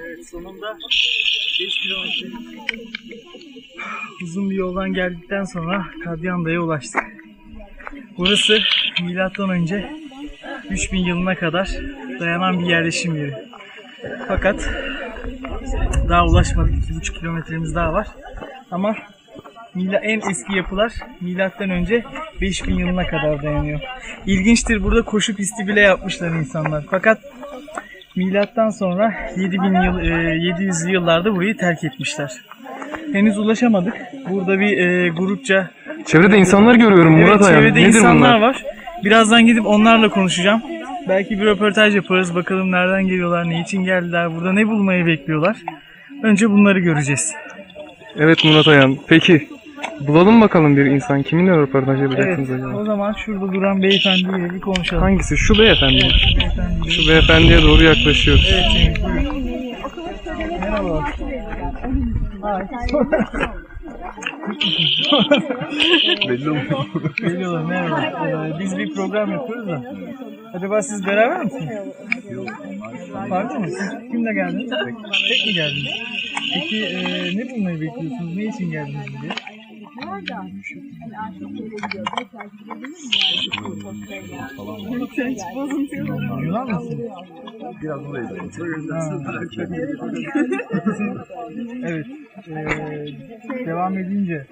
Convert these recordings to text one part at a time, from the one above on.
Evet sonunda 5 kilometre uzun bir yoldan geldikten sonra Kadyanda'ya ulaştık. Burası milattan önce 3000 yılına kadar dayanan bir yerleşim yeri. Fakat daha ulaşmadık. 2,5 kilometremiz daha var. Ama en eski yapılar milattan önce 5000 yılına kadar dayanıyor. İlginçtir burada koşu pisti bile yapmışlar insanlar. Fakat milattan sonra 7000 yıl e, 700 yıllarda burayı terk etmişler. Henüz ulaşamadık. Burada bir e, grupça Çevrede insanlar görüyorum Evet, Murat Ayhan. çevrede Nedir insanlar bunlar? var. Birazdan gidip onlarla konuşacağım. Belki bir röportaj yaparız. Bakalım nereden geliyorlar, ne için geldiler, burada ne bulmayı bekliyorlar. Önce bunları göreceğiz. Evet Murat Ayhan. Peki bulalım bakalım bir insan. Kiminle röportaj Evet, yapacaksınız acaba? o zaman şurada duran beyefendiyle bir konuşalım. Hangisi? Şu beyefendi. mi? Beyefendiyle- Şu beyefendiye doğru yaklaşıyoruz. Evet. Merhaba. Belli olmuyor. Belli olur, merhaba. Biz bir program yapıyoruz da. Acaba siz beraber misiniz? Farklı mı? Siz kimle geldiniz? Tek mi geldiniz? Peki e, ne bulmayı bekliyorsunuz? Ne için geldiniz buraya? Yunan mısın? Biraz buraya gidelim. Evet. Ee, devam edince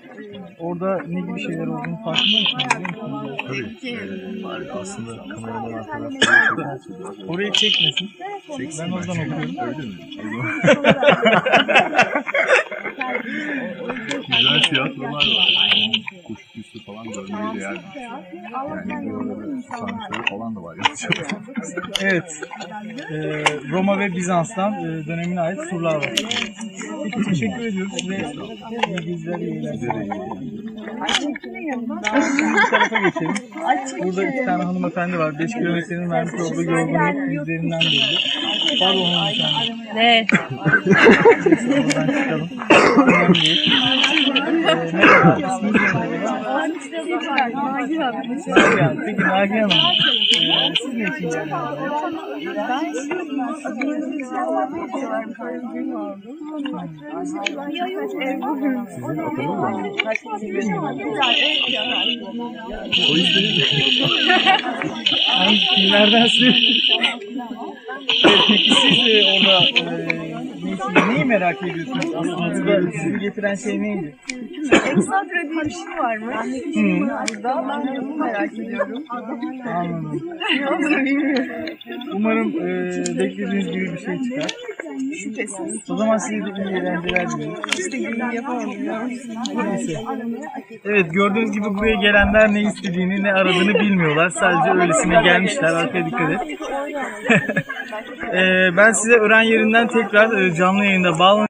orada ne gibi şeyler olduğunu farkında musunuz? Tabii. Ee, aslında kameraman arkadaşlar Orayı çekmesin. Ben oradan okuyorum. Öyle mi? Güzel tiyatrolar var. Kuş püstü falan görmeye değer. Yani buralarda sanatları falan da var. Evet. Ee, Roma ve Bizans'tan e, dönemine ait surlar var. Peki teşekkür ediyoruz. Size iyi geziler, iyi eğlenceler. Bu tarafa geçelim. Burada iki tane hanımefendi var. 5 kilometrenin vermiş olduğu yorgunluk yüzlerinden belli. Pardon hanımefendi. Ne? Buradan çıkalım. Önemli değil. Ee. Peki Nagihan Hanım. Ee, siz ne için? O Hangi filmlerdensiniz? evet, peki siz de orada e, ne için- neyi merak ediyorsunuz? Aslında sizi getiren şey neydi? Ekstra bir şey varmış. Burada ben de bunu merak ediyorum. anladım. Ne olduğunu bilmiyorum. Umarım e, beklediğiniz gibi bir şey çıkar. Şüphesiz. O zaman size de iyi eğlenceler diliyorum. İşte gibi yapamadım ya. Neyse. Evet gördüğünüz gibi buraya gelenler ne istediğini ne aradığını bilmiyorlar. Sadece öylesine gelmişler. Arkaya dikkat et. Ee, ben size öğren yerinden tekrar e, canlı সামনে in the balloon